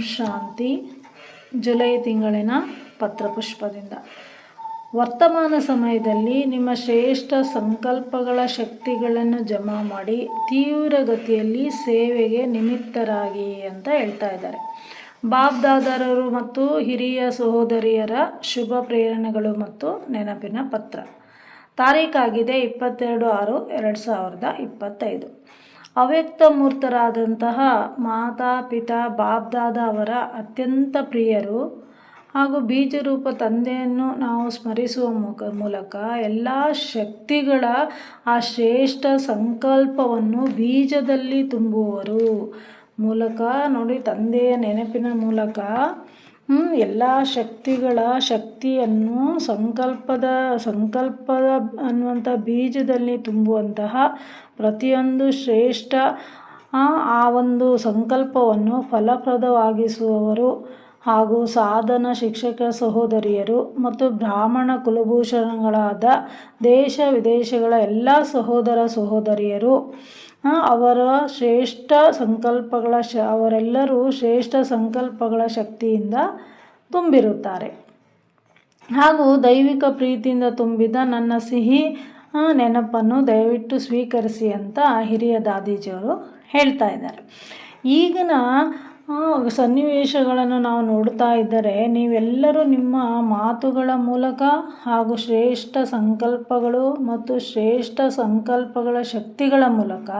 ಶಾಂತಿ July ತಿಂಗಳಿನ ಪತ್ರಪುಷ್ಪದಿಂದ. ವರ್ತಮಾನ ಸಮಯದಲ್ಲಿ ನಿಮ್ಮ ಶ್ರೇಷ್ಠ ಸಂಕಲ್ಪಗಳ ಶಕ್ತಿಗಳನ್ನು ಜಮಾ ಮಾಡಿ ತೀವ್ರಗತಿಯಲ್ಲಿ ಸೇವೆಗೆ ನಿಮಿತ್ತರಾಗಿ ಅಂತ ಹೇಳ್ತಾ ಇದ್ದಾರೆ. ಬಾಬ್ದಾದರರು ಮತ್ತು ಹಿರಿಯ ಸಹೋದರಿಯರ ಶುಭ ಪ್ರೇರಣೆಗಳು ಮತ್ತು ನೆನಪಿನ ಪತ್ರ. ತಾರೀಖಾಗಿದೆ ಇಪ್ಪತ್ತೆರಡು ಆರು ಎರಡು ಸಾವಿರದ ಇಪ್ಪತ್ತೈದು. ಅವ್ಯಕ್ತ ಮೂರ್ತರಾದಂತಹ ಮಾತಾ, ಪಿತಾ, ಬಾಬ್ದಾದ ಅವರ ಅತ್ಯಂತ ಪ್ರಿಯರು ಹಾಗೂ ಬೀಜರೂಪ ತಂದೆಯನ್ನು ನಾವು ಸ್ಮರಿಸುವ ಮುಖ, ಮೂಲಕ ಎಲ್ಲ ಶಕ್ತಿಗಳ ಆ ಶ್ರೇಷ್ಠ ಸಂಕಲ್ಪವನ್ನು ಬೀಜದಲ್ಲಿ ತುಂಬುವರು. ಮೂಲಕ ನೋಡಿ ತಂದೆಯ ನೆನಪಿನ ಮೂಲಕ ಎಲ್ಲ ಶಕ್ತಿಗಳ ಶಕ್ತಿಯನ್ನು ಸಂಕಲ್ಪದ ಸಂಕಲ್ಪದ ಅನ್ನುವಂಥ ಬೀಜದಲ್ಲಿ ತುಂಬುವಂತಹ ಪ್ರತಿಯೊಂದು ಶ್ರೇಷ್ಠ ಆ ಒಂದು ಸಂಕಲ್ಪವನ್ನು ಫಲಪ್ರದವಾಗಿಸುವವರು ಹಾಗೂ ಸಾಧನ ಶಿಕ್ಷಕ ಸಹೋದರಿಯರು ಮತ್ತು ಬ್ರಾಹ್ಮಣ ಕುಲಭೂಷಣಗಳಾದ ದೇಶ ವಿದೇಶಗಳ ಎಲ್ಲ ಸಹೋದರ ಸಹೋದರಿಯರು. ಅವರ ಶ್ರೇಷ್ಠ ಸಂಕಲ್ಪಗಳ ಶ, ಅವರೆಲ್ಲರೂ ಶ್ರೇಷ್ಠ ಸಂಕಲ್ಪಗಳ ಶಕ್ತಿಯಿಂದ ತುಂಬಿರುತ್ತಾರೆ. ಹಾಗೂ ದೈವಿಕ ಪ್ರೀತಿಯಿಂದ ತುಂಬಿದ ನನ್ನ ಸಿಹಿ ನೆನಪನ್ನು ದಯವಿಟ್ಟು ಸ್ವೀಕರಿಸಿ ಅಂತ ಹಿರಿಯ ದಾದೀಜಿಯವರು ಹೇಳ್ತಾ ಇದ್ದಾರೆ. ಈಗಿನ ಸನ್ನಿವೇಶಗಳನ್ನು ನಾವು ನೋಡ್ತಾ ಇದ್ದರೆ ನೀವೆಲ್ಲರೂ ನಿಮ್ಮ ಮಾತುಗಳ ಮೂಲಕ ಹಾಗೂ ಶ್ರೇಷ್ಠ ಸಂಕಲ್ಪಗಳು ಮತ್ತು ಶ್ರೇಷ್ಠ ಸಂಕಲ್ಪಗಳ ಶಕ್ತಿಗಳ ಮೂಲಕ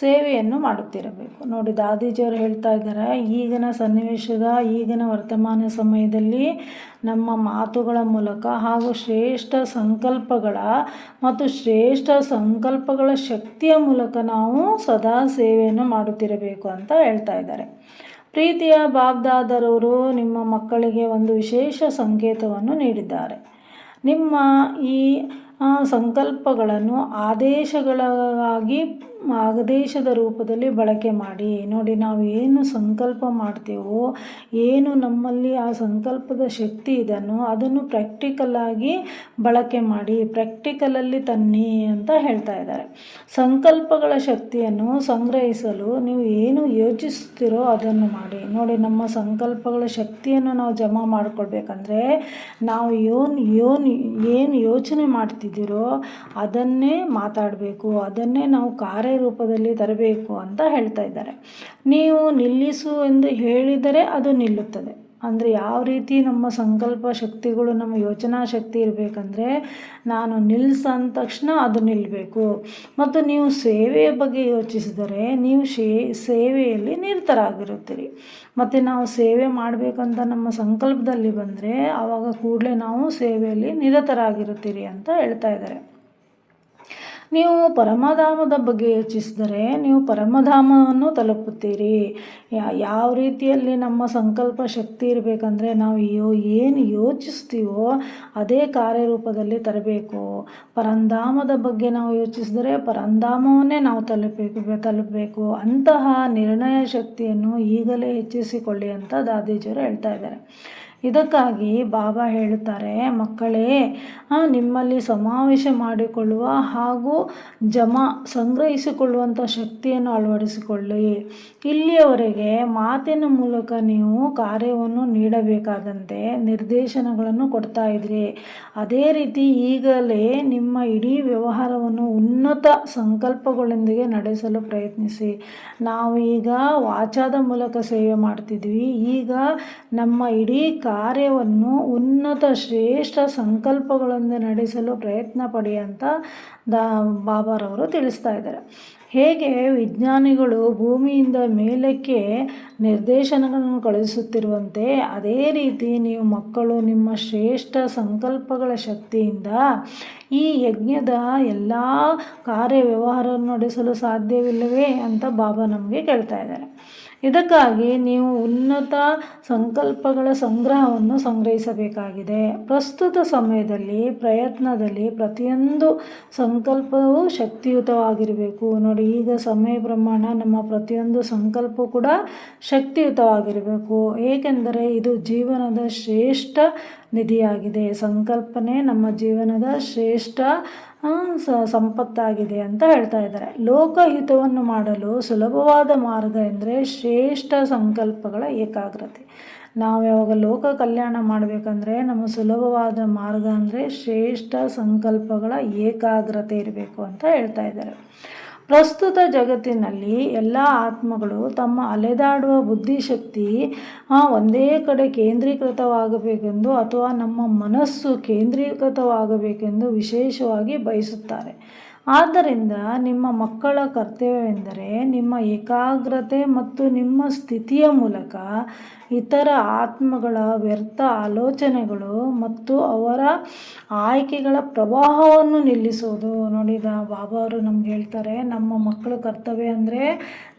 ಸೇವೆಯನ್ನು ಮಾಡುತ್ತಿರಬೇಕು. ನೋಡಿ, ದಾದೀಜಿಯವರು ಹೇಳ್ತಾ ಇದ್ದಾರೆ, ಈಗಿನ ಸನ್ನಿವೇಶದ, ಈಗಿನ ವರ್ತಮಾನ ಸಮಯದಲ್ಲಿ ನಮ್ಮ ಮಾತುಗಳ ಮೂಲಕ ಹಾಗೂ ಶ್ರೇಷ್ಠ ಸಂಕಲ್ಪಗಳ ಮತ್ತು ಶ್ರೇಷ್ಠ ಸಂಕಲ್ಪಗಳ ಶಕ್ತಿಯ ಮೂಲಕ ನಾವು ಸದಾ ಸೇವೆಯನ್ನು ಮಾಡುತ್ತಿರಬೇಕು ಅಂತ ಹೇಳ್ತಾ ಇದ್ದಾರೆ. ಪ್ರೀತಿಯ ಬಾಬ್ದಾದರವರು ನಿಮ್ಮ ಮಕ್ಕಳಿಗೆ ಒಂದು ವಿಶೇಷ ಸಂಕೇತವನ್ನು ನೀಡಿದ್ದಾರೆ. ನಿಮ್ಮ ಈ ಸಂಕಲ್ಪಗಳನ್ನು ಆದೇಶಗಳಾಗಿ ಆದೇಶದ ರೂಪದಲ್ಲಿ ಬಳಕೆ ಮಾಡಿ. ನೋಡಿ, ನಾವು ಏನು ಸಂಕಲ್ಪ ಮಾಡ್ತೀವೋ, ಏನು ನಮ್ಮಲ್ಲಿ ಆ ಸಂಕಲ್ಪದ ಶಕ್ತಿ ಇದನ್ನು ಅದನ್ನು ಪ್ರಾಕ್ಟಿಕಲ್ಲಾಗಿ ಬಳಕೆ ಮಾಡಿ. ಪ್ರಾಕ್ಟಿಕಲಲ್ಲಿ ತನ್ನಿ ಅಂತ ಹೇಳ್ತಾ ಇದ್ದಾರೆ. ಸಂಕಲ್ಪಗಳ ಶಕ್ತಿಯನ್ನು ಸಂಗ್ರಹಿಸಲು ನೀವು ಏನು ಯೋಚಿಸ್ತೀರೋ ಅದನ್ನು ಮಾಡಿ. ನೋಡಿ, ನಮ್ಮ ಸಂಕಲ್ಪಗಳ ಶಕ್ತಿಯನ್ನು ನಾವು ಜಮಾ ಮಾಡಿಕೊಳ್ಬೇಕಂದ್ರೆ ನಾವು ಯೋನ್ ಯೋನ್ ಏನು ಯೋಚನೆ ಮಾಡ್ತಿದ್ದೀರೋ ಅದನ್ನೇ ಮಾತಾಡಬೇಕು, ಅದನ್ನೇ ನಾವು ಕಾರ್ಯರೂಪದಲ್ಲಿ ತರಬೇಕು ಅಂತ ಹೇಳ್ತಾ ಇದ್ದಾರೆ. ನೀವು ನಿಲ್ಲಿಸು ಎಂದು ಹೇಳಿದರೆ ಅದು ನಿಲ್ಲುತ್ತದೆ. ಅಂದರೆ ಯಾವ ರೀತಿ ನಮ್ಮ ಸಂಕಲ್ಪ ಶಕ್ತಿಗಳು, ನಮ್ಮ ಯೋಚನಾ ಶಕ್ತಿ ಇರಬೇಕಂದ್ರೆ ನಾನು ನಿಲ್ಸ ಅಂದ ತಕ್ಷಣ ಅದು ನಿಲ್ಲಬೇಕು ಮತ್ತು ನೀವು ಸೇವೆಯ ಬಗ್ಗೆ ಯೋಚಿಸಿದರೆ ನೀವು ಶೇ, ಸೇವೆಯಲ್ಲಿ ನಿರತರಾಗಿರುತ್ತೀರಿ. ಮತ್ತು ನಾವು ಸೇವೆ ಮಾಡಬೇಕಂತ ನಮ್ಮ ಸಂಕಲ್ಪದಲ್ಲಿ ಬಂದರೆ ಆವಾಗ ಕೂಡಲೇ ನಾವು ಸೇವೆಯಲ್ಲಿ ನಿರತರಾಗಿರುತ್ತೀರಿ ಅಂತ ಹೇಳ್ತಾ ಇದ್ದಾರೆ. ನೀವು ಪರಮಧಾಮದ ಬಗ್ಗೆ ಯೋಚಿಸಿದರೆ ನೀವು ಪರಮಧಾಮವನ್ನು ತಲುಪುತ್ತೀರಿ. ಯಾವ ರೀತಿಯಲ್ಲಿ ನಮ್ಮ ಸಂಕಲ್ಪ ಶಕ್ತಿ ಇರಬೇಕಂದ್ರೆ ನಾವು ಯೋ, ಏನು ಯೋಚಿಸ್ತೀವೋ ಅದೇ ಕಾರ್ಯರೂಪದಲ್ಲಿ ತರಬೇಕು. ಪರಂಧಾಮದ ಬಗ್ಗೆ ನಾವು ಯೋಚಿಸಿದರೆ ಪರಂಧಾಮವನ್ನೇ ನಾವು ತಲುಪಬೇಕು ತಲುಪಬೇಕು. ಅಂತಹ ನಿರ್ಣಯ ಶಕ್ತಿಯನ್ನು ಈಗಲೇ ಹೆಚ್ಚಿಸಿಕೊಳ್ಳಿ ಅಂತ ದಾದೀಜಿಯವರು ಹೇಳ್ತಾ ಇದ್ದಾರೆ. ಇದಕ್ಕಾಗಿ ಬಾಬಾ ಹೇಳುತ್ತಾರೆ, ಮಕ್ಕಳೇ ನಿಮ್ಮಲ್ಲಿ ಸಮಾವೇಶ ಮಾಡಿಕೊಳ್ಳುವ ಹಾಗೂ ಜಮಾ ಸಂಗ್ರಹಿಸಿಕೊಳ್ಳುವಂಥ ಶಕ್ತಿಯನ್ನು ಅಳವಡಿಸಿಕೊಳ್ಳಿ. ಇಲ್ಲಿಯವರೆಗೆ ಮಾತಿನ ಮೂಲಕ ನೀವು ಕಾರ್ಯವನ್ನು ನೀಡಬೇಕಾದಂತೆ ನಿರ್ದೇಶನಗಳನ್ನು ಕೊಡ್ತಾ ಇದ್ರಿ. ಅದೇ ರೀತಿ ಈಗಲೇ ನಿಮ್ಮ ಇಡೀ ವ್ಯವಹಾರವನ್ನು ಉನ್ನತ ಸಂಕಲ್ಪಗಳೊಂದಿಗೆ ನಡೆಸಲು ಪ್ರಯತ್ನಿಸಿ. ನಾವು ಈಗ ವಾಚಾದ ಮೂಲಕ ಸೇವೆ ಮಾಡ್ತಿದ್ವಿ. ಈಗ ನಮ್ಮ ಇಡೀ ಕಾರ್ಯವನ್ನು ಉನ್ನತ ಶ್ರೇಷ್ಠ ಸಂಕಲ್ಪಗಳೊಂದಿಗೆ ನಡೆಸಲು ಪ್ರಯತ್ನ ಪಡಿ ಅಂತ ದಾ ಬಾಬಾರವರು ತಿಳಿಸ್ತಾ ಇದ್ದಾರೆ. ಹೇಗೆ ವಿಜ್ಞಾನಿಗಳು ಭೂಮಿಯಿಂದ ಮೇಲಕ್ಕೆ ನಿರ್ದೇಶನಗಳನ್ನು ಕಳುಹಿಸುತ್ತಿರುವಂತೆ, ಅದೇ ರೀತಿ ನೀವು ಮಕ್ಕಳು ನಿಮ್ಮ ಶ್ರೇಷ್ಠ ಸಂಕಲ್ಪಗಳ ಶಕ್ತಿಯಿಂದ ಈ ಯಜ್ಞದ ಎಲ್ಲ ಕಾರ್ಯ ವ್ಯವಹಾರವನ್ನು ನಡೆಸಲು ಸಾಧ್ಯವಿಲ್ಲವೇ ಅಂತ ಬಾಬಾ ನಮಗೆ ಕೇಳ್ತಾ ಇದ್ದಾರೆ. ಇದಕ್ಕಾಗಿ ನೀವು ಉನ್ನತ ಸಂಕಲ್ಪಗಳ ಸಂಗ್ರಹವನ್ನು ಸಂಗ್ರಹಿಸಬೇಕಾಗಿದೆ. ಪ್ರಸ್ತುತ ಸಮಯದಲ್ಲಿ, ಪ್ರಯತ್ನದಲ್ಲಿ ಪ್ರತಿಯೊಂದು ಸಂಕಲ್ಪವೂ ಶಕ್ತಿಯುತವಾಗಿರಬೇಕು. ನೋಡಿ, ಈಗ ಸಮಯ ಪ್ರಮಾಣ, ನಮ್ಮ ಪ್ರತಿಯೊಂದು ಸಂಕಲ್ಪ ಕೂಡ ಶಕ್ತಿಯುತವಾಗಿರಬೇಕು. ಏಕೆಂದರೆ ಇದು ಜೀವನದ ಶ್ರೇಷ್ಠ ನಿಧಿಯಾಗಿದೆ. ಸಂಕಲ್ಪನೆ ನಮ್ಮ ಜೀವನದ ಶ್ರೇಷ್ಠ ಸಂಪತ್ತಾಗಿದೆ ಅಂತ ಹೇಳ್ತಾ ಇದ್ದಾರೆ. ಲೋಕಹಿತವನ್ನು ಮಾಡಲು ಸುಲಭವಾದ ಮಾರ್ಗ ಎಂದರೆ ಶ್ರೇಷ್ಠ ಸಂಕಲ್ಪಗಳ ಏಕಾಗ್ರತೆ. ನಾವು ಯಾವಾಗ ಲೋಕ ಕಲ್ಯಾಣ ಮಾಡಬೇಕಂದ್ರೆ ನಮ್ಮ ಸುಲಭವಾದ ಮಾರ್ಗ ಅಂದರೆ ಶ್ರೇಷ್ಠ ಸಂಕಲ್ಪಗಳ ಏಕಾಗ್ರತೆ ಇರಬೇಕು ಅಂತ ಹೇಳ್ತಾ ಇದ್ದಾರೆ. ಪ್ರಸ್ತುತ ಜಗತ್ತಿನಲ್ಲಿ ಎಲ್ಲ ಆತ್ಮಗಳು ತಮ್ಮ ಅಲೆದಾಡುವ ಬುದ್ಧಿಶಕ್ತಿ ಒಂದೇ ಕಡೆ ಕೇಂದ್ರೀಕೃತವಾಗಬೇಕೆಂದು ಅಥವಾ ನಮ್ಮ ಮನಸ್ಸು ಕೇಂದ್ರೀಕೃತವಾಗಬೇಕೆಂದು ವಿಶೇಷವಾಗಿ ಬಯಸುತ್ತಾರೆ. ಆದ್ದರಿಂದ ನಿಮ್ಮ ಮಕ್ಕಳ ಕರ್ತವ್ಯವೆಂದರೆ ನಿಮ್ಮ ಏಕಾಗ್ರತೆ ಮತ್ತು ನಿಮ್ಮ ಸ್ಥಿತಿಯ ಮೂಲಕ ಇತರ ಆತ್ಮಗಳ ವ್ಯರ್ಥ ಆಲೋಚನೆಗಳು ಮತ್ತು ಅವರ ಆಯ್ಕೆಗಳ ಪ್ರವಾಹವನ್ನು ನಿಲ್ಲಿಸೋದು ನೋಡಿದ ಬಾಬಾ ಅವರು ನಮ್ಗೆ ಹೇಳ್ತಾರೆ, ನಮ್ಮ ಮಕ್ಕಳ ಕರ್ತವ್ಯ ಅಂದರೆ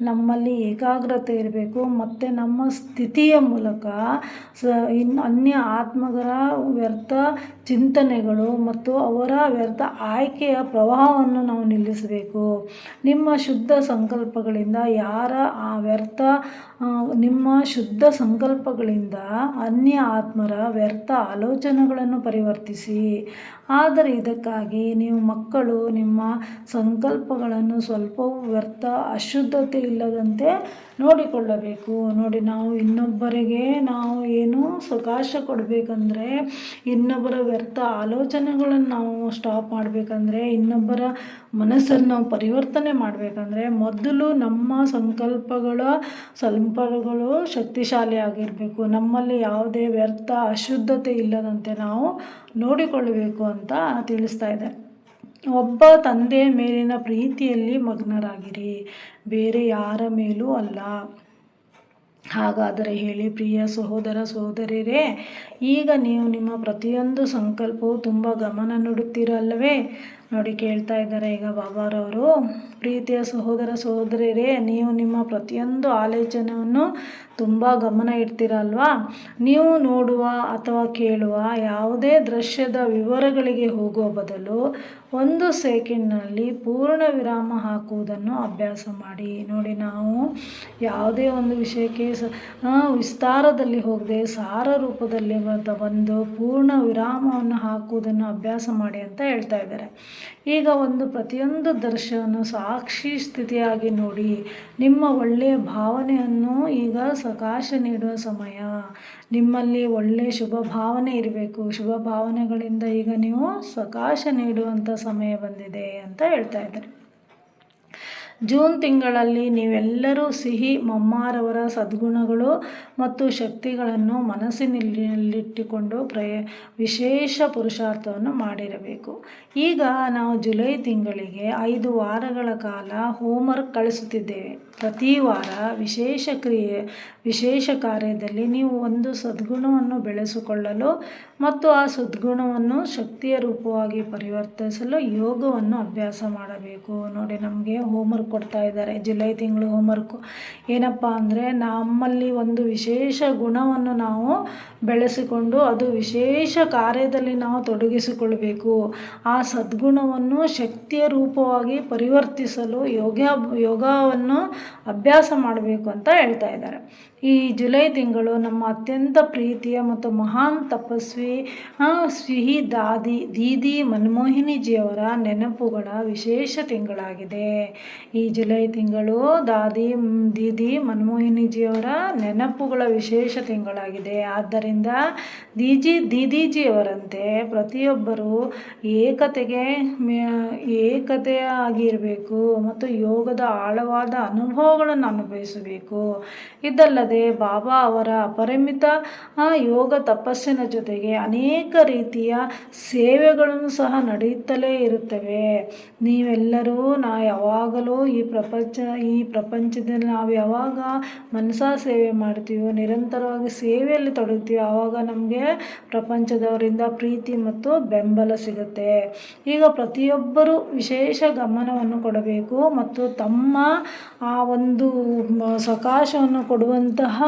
ನಮ್ಮಲ್ಲಿ ಏಕಾಗ್ರತೆ ಇರಬೇಕು, ಮತ್ತು ನಮ್ಮ ಸ್ಥಿತಿಯ ಮೂಲಕ ಸ ಇನ್ನು ಅನ್ಯ ಆತ್ಮಗಳ ವ್ಯರ್ಥ ಚಿಂತನೆಗಳು ಮತ್ತು ಅವರ ವ್ಯರ್ಥ ಆಯ್ಕೆಯ ಪ್ರವಾಹವನ್ನು ನಾವು ನಿಲ್ಲಿಸಬೇಕು. ನಿಮ್ಮ ಶುದ್ಧ ಸಂಕಲ್ಪಗಳಿಂದ ಯಾರ ಆ ವ್ಯರ್ಥ ನಿಮ್ಮ ಶುದ್ಧ ಸಂಕಲ್ಪಗಳಿಂದ ಅನ್ಯ ಆತ್ಮರ ವ್ಯರ್ಥ ಆಲೋಚನೆಗಳನ್ನು ಪರಿವರ್ತಿಸಿ. ಆದರೆ ಇದಕ್ಕಾಗಿ ನೀವು ಮಕ್ಕಳು, ನಿಮ್ಮ ಸಂಕಲ್ಪಗಳನ್ನು ಸ್ವಲ್ಪವೂ ವ್ಯರ್ಥ, ಅಶುದ್ಧತೆ ಇಲ್ಲದಂತೆ ನೋಡಿಕೊಳ್ಳಬೇಕು. ನೋಡಿ, ನಾವು ಇನ್ನೊಬ್ಬರಿಗೆ ನಾವು ಏನು ಸಕಾಶ ಕೊಡಬೇಕಂದ್ರೆ ಇನ್ನೊಬ್ಬರ ವ್ಯರ್ಥ ಆಲೋಚನೆಗಳನ್ನು ನಾವು ಸ್ಟಾಪ್ ಮಾಡಬೇಕಂದ್ರೆ ಇನ್ನೊಬ್ಬರ ಮನಸ್ಸನ್ನು ನಾವು ಪರಿವರ್ತನೆ ಮಾಡಬೇಕಂದ್ರೆ ಮೊದಲು ನಮ್ಮ ಸಂಕಲ್ಪಗಳ ಸಂಪಗಳು ಶಕ್ತಿಶಾಲಿ ಆಗಿರಬೇಕು. ನಮ್ಮಲ್ಲಿ ಯಾವುದೇ ವ್ಯರ್ಥ, ಅಶುದ್ಧತೆ ಇಲ್ಲದಂತೆ ನಾವು ನೋಡಿಕೊಳ್ಳಬೇಕು ಅಂತ ತಿಳಿಸ್ತಾ ಇದೆ. ಒಬ್ಬ ತಂದೆಯ ಮೇಲಿನ ಪ್ರೀತಿಯಲ್ಲಿ ಮಗ್ನರಾಗಿರಿ. ಬೇರೆ ಯಾರ ಮೇಲೂ ಅಲ್ಲ. ಹಾಗಾದರೆ ಹೇಳಿ ಪ್ರಿಯ ಸಹೋದರ ಸಹೋದರಿಯರೇ ಈಗ ನೀವು ನಿಮ್ಮ ಪ್ರತಿಯೊಂದು ಸಂಕಲ್ಪವು ತುಂಬ ಗಮನ ನೀಡುತ್ತೀರಲ್ಲವೇ? ನೋಡಿ ಕೇಳ್ತಾ ಇದ್ದಾರೆ ಈಗ ಬಾಬಾರವರು. ಪ್ರೀತಿಯ ಸಹೋದರ ಸಹೋದರಿಯರೇ ನೀವು ನಿಮ್ಮ ಪ್ರತಿಯೊಂದು ಆಲೋಚನೆಯನ್ನು ತುಂಬ ಗಮನ ಇಡ್ತೀರಲ್ವಾ? ನೀವು ನೋಡುವ ಅಥವಾ ಕೇಳುವ ಯಾವುದೇ ದೃಶ್ಯದ ವಿವರಗಳಿಗೆ ಹೋಗುವ ಬದಲು ಒಂದು ಸೆಕೆಂಡ್ನಲ್ಲಿ ಪೂರ್ಣ ವಿರಾಮ ಹಾಕುವುದನ್ನು ಅಭ್ಯಾಸ ಮಾಡಿ. ನೋಡಿ, ನಾವು ಯಾವುದೇ ಒಂದು ವಿಷಯಕ್ಕೆ ಸ ವಿಸ್ತಾರದಲ್ಲಿ ಹೋಗದೆ ಸಾರ ರೂಪದಲ್ಲಿ ಒಂದು ಪೂರ್ಣ ವಿರಾಮವನ್ನು ಹಾಕುವುದನ್ನು ಅಭ್ಯಾಸ ಮಾಡಿ ಅಂತ ಹೇಳ್ತಾ ಇದ್ದಾರೆ. ಈಗ ಒಂದು ಪ್ರತಿಯೊಂದು ದರ್ಶನ ಸಾಕ್ಷಿ ಸ್ಥಿತಿಯಾಗಿ ನೋಡಿ ನಿಮ್ಮ ಒಳ್ಳೆಯ ಭಾವನೆಯನ್ನು ಈಗ ಸಕಾಶ ನೀಡುವ ಸಮಯ. ನಿಮ್ಮಲ್ಲಿ ಒಳ್ಳೆಯ ಶುಭ ಭಾವನೆ ಇರಬೇಕು. ಶುಭ ಭಾವನೆಗಳಿಂದ ಈಗ ನೀವು ಸಕಾಶ ನೀಡುವಂಥ ಸಮಯ ಬಂದಿದೆ ಅಂತ ಹೇಳ್ತಾ ಇದ್ದಾರೆ. ಜೂನ್ ತಿಂಗಳಲ್ಲಿ ನೀವೆಲ್ಲರೂ ಸಿಹಿ, ಮಮ್ಮಾರವರ ಸದ್ಗುಣಗಳು ಮತ್ತು ಶಕ್ತಿಗಳನ್ನು ಮನಸ್ಸಿನಲ್ಲಿಟ್ಟುಕೊಂಡು ಪ್ರಯ, ವಿಶೇಷ ಪುರುಷಾರ್ಥವನ್ನು ಮಾಡಿರಬೇಕು. ಈಗ ನಾವು ಜುಲೈ ತಿಂಗಳಿಗೆ ಐದು ವಾರಗಳ ಕಾಲ ಹೋಮ್ವರ್ಕ್ ಕಳಿಸುತ್ತಿದ್ದೇವೆ. ಪ್ರತಿ ವಾರ ವಿಶೇಷ ಕ್ರಿಯೆ, ವಿಶೇಷ ಕಾರ್ಯದಲ್ಲಿ ನೀವು ಒಂದು ಸದ್ಗುಣವನ್ನು ಬೆಳೆಸಿಕೊಳ್ಳಲು ಮತ್ತು ಆ ಸದ್ಗುಣವನ್ನು ಶಕ್ತಿಯ ರೂಪವಾಗಿ ಪರಿವರ್ತಿಸಲು ಯೋಗವನ್ನು ಅಭ್ಯಾಸ ಮಾಡಬೇಕು. ನೋಡಿ ನಮಗೆ ಹೋಮ್ವರ್ಕ್ ಕೊಡ್ತಾ ಇದ್ದಾರೆ. ಜುಲೈ ತಿಂಗಳು ಹೋಮ್ವರ್ಕು ಏನಪ್ಪ ಅಂದರೆ ನಮ್ಮಲ್ಲಿ ಒಂದು ವಿಶೇಷ ಗುಣವನ್ನು ನಾವು ಬೆಳೆಸಿಕೊಂಡು ಅದು ವಿಶೇಷ ಕಾರ್ಯದಲ್ಲಿ ನಾವು ತೊಡಗಿಸಿಕೊಳ್ಬೇಕು. ಆ ಸದ್ಗುಣವನ್ನು ಶಕ್ತಿಯ ರೂಪವಾಗಿ ಪರಿವರ್ತಿಸಲು ಯೋಗ ಯೋಗವನ್ನು ಅಭ್ಯಾಸ ಮಾಡಬೇಕು ಅಂತ ಹೇಳ್ತಾ ಇದ್ದಾರೆ. ಈ ಜುಲೈ ತಿಂಗಳು ನಮ್ಮ ಅತ್ಯಂತ ಪ್ರೀತಿಯ ಮತ್ತು ಮಹಾನ್ ತಪಸ್ವಿ ಸಿಹಿ ದಾದಿ, ದೀದಿ ಮನಮೋಹಿನಿಜಿಯವರ ನೆನಪುಗಳ ವಿಶೇಷ ತಿಂಗಳಾಗಿದೆ. ಈ ಜುಲೈ ತಿಂಗಳು ದಾದಿ, ದೀದಿ ಮನಮೋಹಿನಿಜಿಯವರ ನೆನಪುಗಳ ವಿಶೇಷ ತಿಂಗಳಾಗಿದೆ. ಆದ್ದರಿಂದ ದೀಜಿ, ದೀದೀಜಿಯವರಂತೆ ಪ್ರತಿಯೊಬ್ಬರೂ ಏಕತೆಗೆ ಏಕತೆಯಾಗಿರಬೇಕು ಮತ್ತು ಯೋಗದ ಆಳವಾದ ಅನುಭವಗಳನ್ನು ಅನುಭವಿಸಬೇಕು. ಇದಲ್ಲದೆ ಬಾಬಾ ಅವರ ಅಪರಿಮಿತ ಯೋಗ ತಪಸ್ಸಿನ ಜೊತೆಗೆ ಅನೇಕ ರೀತಿಯ ಸೇವೆಗಳನ್ನು ಸಹ ನಡೆಯುತ್ತಲೇ ಇರುತ್ತವೆ. ನೀವೆಲ್ಲರೂ ನಾ ಯಾವಾಗಲೂ ಈ ಪ್ರಪಂಚ, ಈ ಪ್ರಪಂಚದಲ್ಲಿ ನಾವು ಯಾವಾಗ ಮನಸಾ ಸೇವೆ ಮಾಡ್ತೀವೋ, ನಿರಂತರವಾಗಿ ಸೇವೆಯಲ್ಲಿ ತೊಡಗ್ತೀವೋ, ಆವಾಗ ನಮಗೆ ಪ್ರಪಂಚದವರಿಂದ ಪ್ರೀತಿ ಮತ್ತು ಬೆಂಬಲ ಸಿಗುತ್ತೆ. ಈಗ ಪ್ರತಿಯೊಬ್ಬರೂ ವಿಶೇಷ ಗಮನವನ್ನು ಕೊಡಬೇಕು ಮತ್ತು ತಮ್ಮ ಆ ಒಂದು ಸಕಾಶವನ್ನು ಸಕಾಶವನ್ನು ಕೊಡುವಂತಹ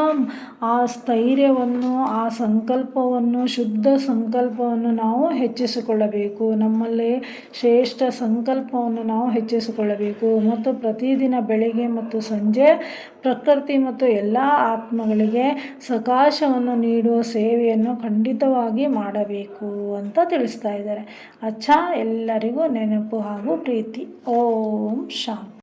ಆ ಸ್ಥೈರ್ಯವನ್ನು, ಆ ಸಂಕಲ್ಪವನ್ನು, ಶುದ್ಧ ಸಂಕಲ್ಪವನ್ನು ನಾವು ಹೆಚ್ಚಿಸಿಕೊಳ್ಳಬೇಕು. ನಮ್ಮಲ್ಲಿ ಶ್ರೇಷ್ಠ ಸಂಕಲ್ಪವನ್ನು ನಾವು ಹೆಚ್ಚಿಸಿಕೊಳ್ಳಬೇಕು. ಮತ್ತು ಪ್ರತಿದಿನ ಬೆಳಿಗ್ಗೆ ಮತ್ತು ಸಂಜೆ ಪ್ರಕೃತಿ ಮತ್ತು ಎಲ್ಲ ಆತ್ಮಗಳಿಗೆ ಸಕಾಶವನ್ನು ನೀಡುವ ಸೇವೆಯನ್ನು ಖಂಡಿತವಾಗಿ ಮಾಡಬೇಕು ಅಂತ ತಿಳಿಸ್ತಾ ಇದ್ದಾರೆ. ಅಚ್ಚ, ಎಲ್ಲರಿಗೂ ನೆನಪು ಹಾಗೂ ಪ್ರೀತಿ. ಓಂ ಶಾಂತಿ.